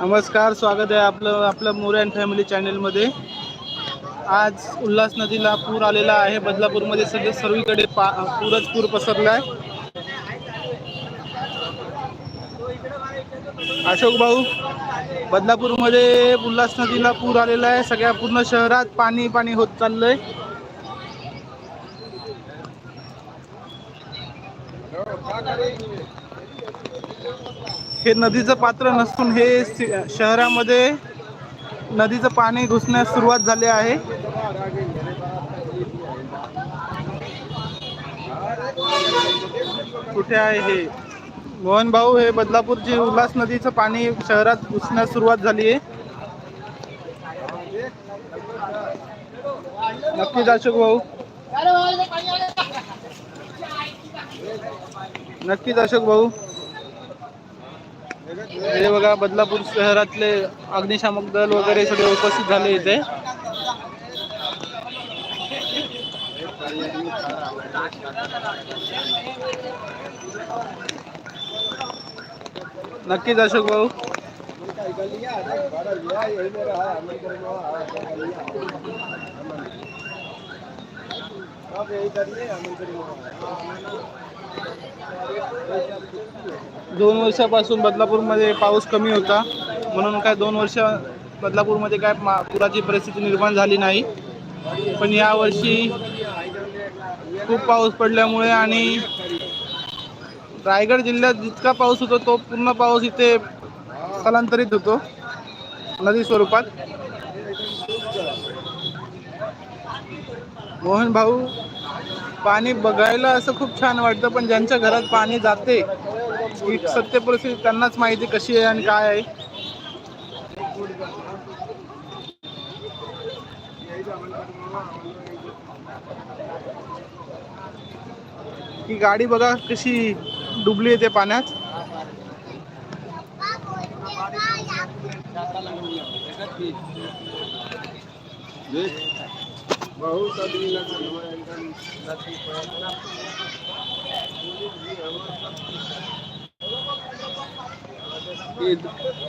नमस्कार स्वागत आहे आपलं आपलं मोरे अँड फॅमिली चॅनलमध्ये. आज उल्हास नदीला पूर आलेला आहे. बदलापूरमध्ये सगळे सर्वीकडे पा पूरच पूर पसरला आहे अशोक भाऊ बदलापूरमध्ये उल्हास नदीला पूर आलेला आहे. सगळ्या पूर्ण शहरात पाणी पाणी होत चाललंय. हे नदीचं पात्र नसून हे शहरामध्ये नदीचं पाणी घुसण्यास सुरुवात झाली आहे. कुठे आहे हे? मोहन भाऊ हे बदलापूरची उल्हास नदीचं पाणी शहरात घुसण्यास सुरुवात झाली आहे. नक्कीच अशोक भाऊ. नक्कीच अशोक भाऊ. हे बघा बदलापूर शहरातले अग्निशामक दल वगैरे सगळे उपस्थित झाले इथे. नक्कीच अशोक भाऊ. दोन वर्षापासून बदलापूरमध्ये पाऊस कमी होता. म्हणून काय दोन वर्ष बदलापूरमध्ये काय मा पुराची परिस्थिती निर्माण झाली नाही. पण यावर्षी खूप पाऊस पडल्यामुळे आणि रायगड जिल्ह्यात जितका पाऊस होतो तो पूर्ण पाऊस इथे स्थलांतरित होतो. नदी स्वरूपात. मोहन भाऊ पाणी बघायला असं खूप छान वाटतं पण ज्यांच्या घरात पाणी जाते ही सत्य परिस्थिती त्यांनाच माहिती कशी आहे आणि काय आहे. ही गाडी बघा कशी डुबली आहे पाण्यात.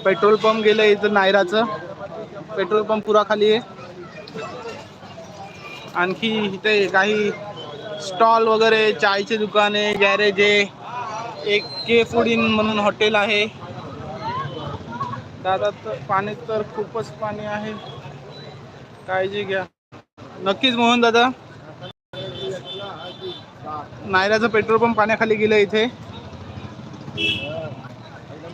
पेट्रोल पंप गेलं इथं नायराचं. पेट्रोल पंप पुरा खाली आहे. आणखी इथे काही स्टॉल वगैरे चायचे दुकाने गॅरेज आहे. एक के फूड इन म्हणून हॉटेल आहे. दादा तर पाणी तर खूपच पाणी आहे. काळजी घ्या. नक्कीच मोहन दादा. नायराचं पेट्रोल पंप पाण्याखाली गेलं इथे. एकदम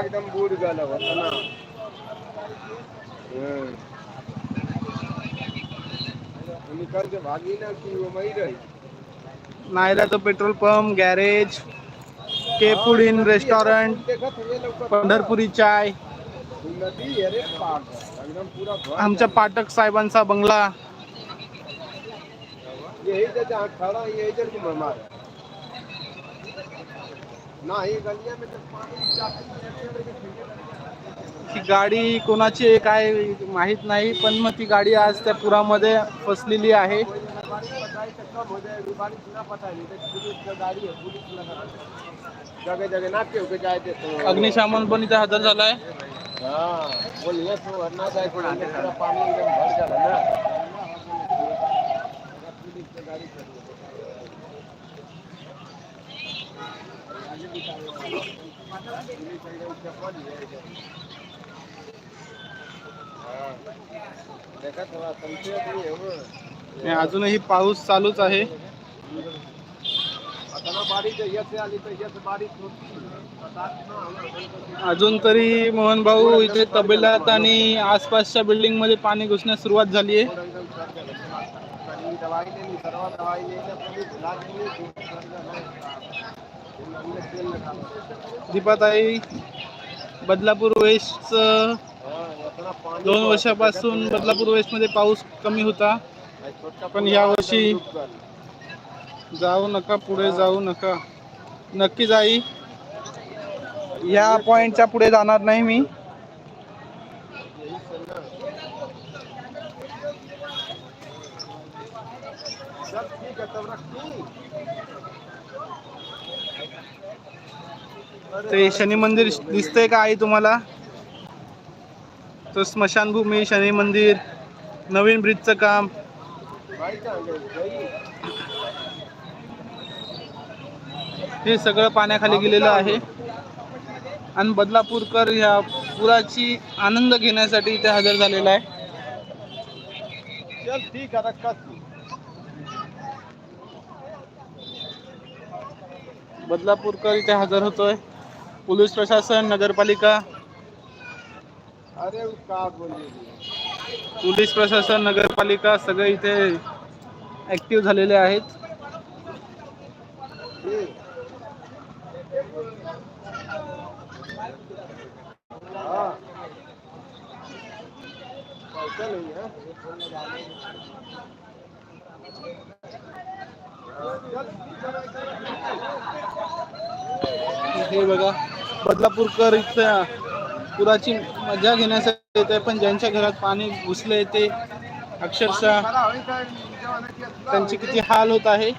एकदम बूड गेलं ना नायराचं petrol pump garage K food inn restaurant Pandharpuri चाय. आमच्या पाठक साहेबांचा बंगला. ही गाडी कोणाची आहे काय माहीत नाही पण मग ती गाडी आज त्या पुरामध्ये फसलेली आहे. हो अग्निशामन पण इथे हजर झालाय. वरना जाए तो अंदर एकदम भर झालं ना थोड़ा आणि अजूनही पाऊस चालूच आहे. आली होती अजून तरी मोहन भाऊ इथे तबेल्यात आणि आसपासच्या बिल्डिंगमध्ये पाणी घुसण्यास सुरुवात झाली आहे. दीपाताई बदलापूर वेस्ट दोन वर्षापासून बदलापूर वेस्टमध्ये पाऊस कमी होता. पण यावर्षी जाऊ नका पुढे जाऊ नका. नक्की जाई. या पॉइंटच्या पुढे जाणार नाही मी. ते शनी मंदिर दिसतंय का आई तुम्हाला? तो स्मशानभूमी शनी मंदिर नवीन ब्रिजचं काम. हे सगळं पाण्याखाली गेलेलं आहे. आणि बदलापूरकर ह्या पुराची आनंद घेण्यासाठी इथे हजर झालेला आहे. चल ठीक आहे रखा तू बदलापूरकर इथे हजर होतोय. पोलीस प्रशासन नगरपालिका. अरे पोलीस प्रशासन नगरपालिका सगळे इथे ऍक्टिव्ह झालेले आहेत. हे बघा बदलापूरकर इथं पुराची मजा घेण्यासाठी येते पण ज्यांच्या घरात पाणी घुसले ते अक्षरशः त्यांचे किती हाल होत आहे.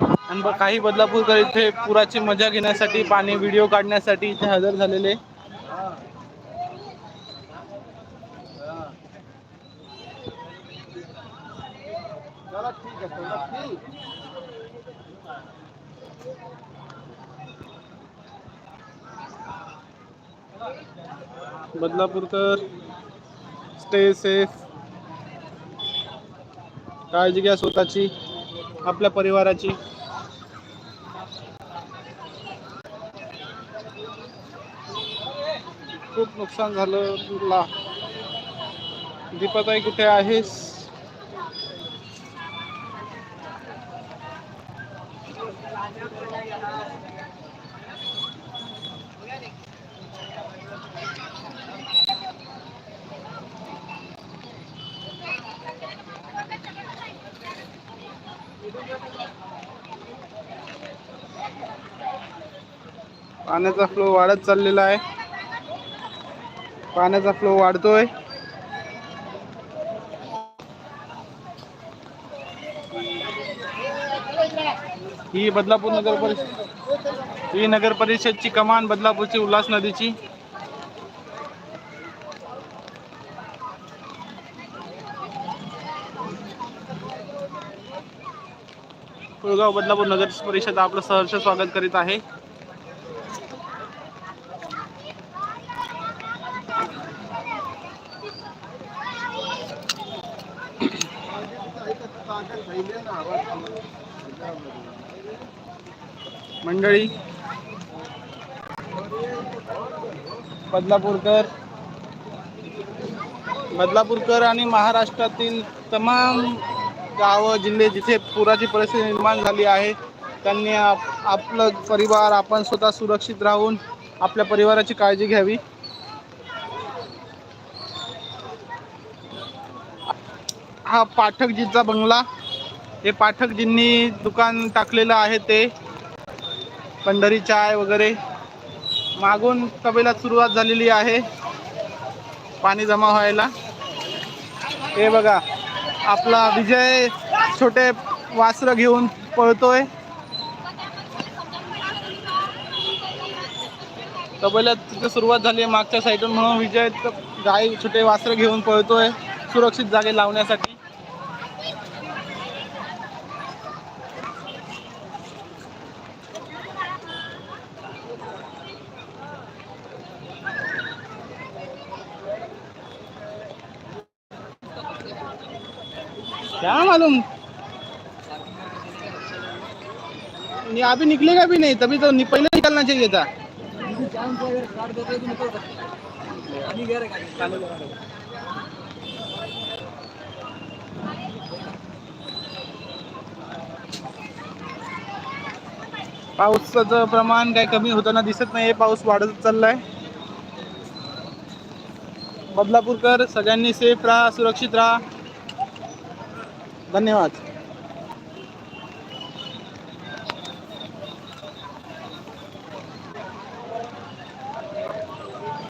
आणि काही बदलापूरकर इथे पुराची मजा घेण्यासाठी पाणी व्हिडिओ काढण्यासाठी इथे हजर झालेले. बदलापूरकर स्टे सेफ काळजी घ्या स्वतःची. आपल्या परिवाराची? खूप नुकसान झालं. तुला दीपताई कुठे आहेस? पाण्याचा फ्लो वाढत चाललेला आहे. पाण्याचा फ्लो वाढतोय. ही बदलापूर नगर परिषद ही नगर परिषदची कमान बदलापूरची उल्हास नदीची कुळगाव बदलापूर नगर परिषद आपलं सहर्ष स्वागत करीत आहे. मंडळी बदलापूरकर बदलापूरकर आणि महाराष्ट्रातील तमाम गावं जिल्हे जिथे पुराची परिस्थिती निर्माण झाली आहे त्यांनी आप आपलं परिवार आपण स्वतः सुरक्षित राहून आपल्या परिवाराची काळजी घ्यावी. हा पाठकजीचा बंगला हे पाठकजींनी दुकान टाकलेलं आहे ते. पंढरी चाय वगैरे. मागून तबेला सुरुवात झालेली आहे. पाणी जमा व्हायला. हे बघा. आपला विजय छोटे वासरं घेऊन पळतोय. तबेल्यात तिथे सुरुवात झाली आहे मागच्या साईडून म्हणून विजय गाई छोटे वासरं घेऊन पळतोय. सुरक्षित जागे लावण्यासाठी. क्या मालूम? अभी निकलेगा भी नहीं तभी तो नि- पहले निकलना चाहिए था। पावसाचं प्रमाण काय कमी होताना दिसत नाही पाऊस वाढत चाललाय. बदलापूरकर सगळ्यांनी सेफ राहा सुरक्षित राहा. धन्यवाद.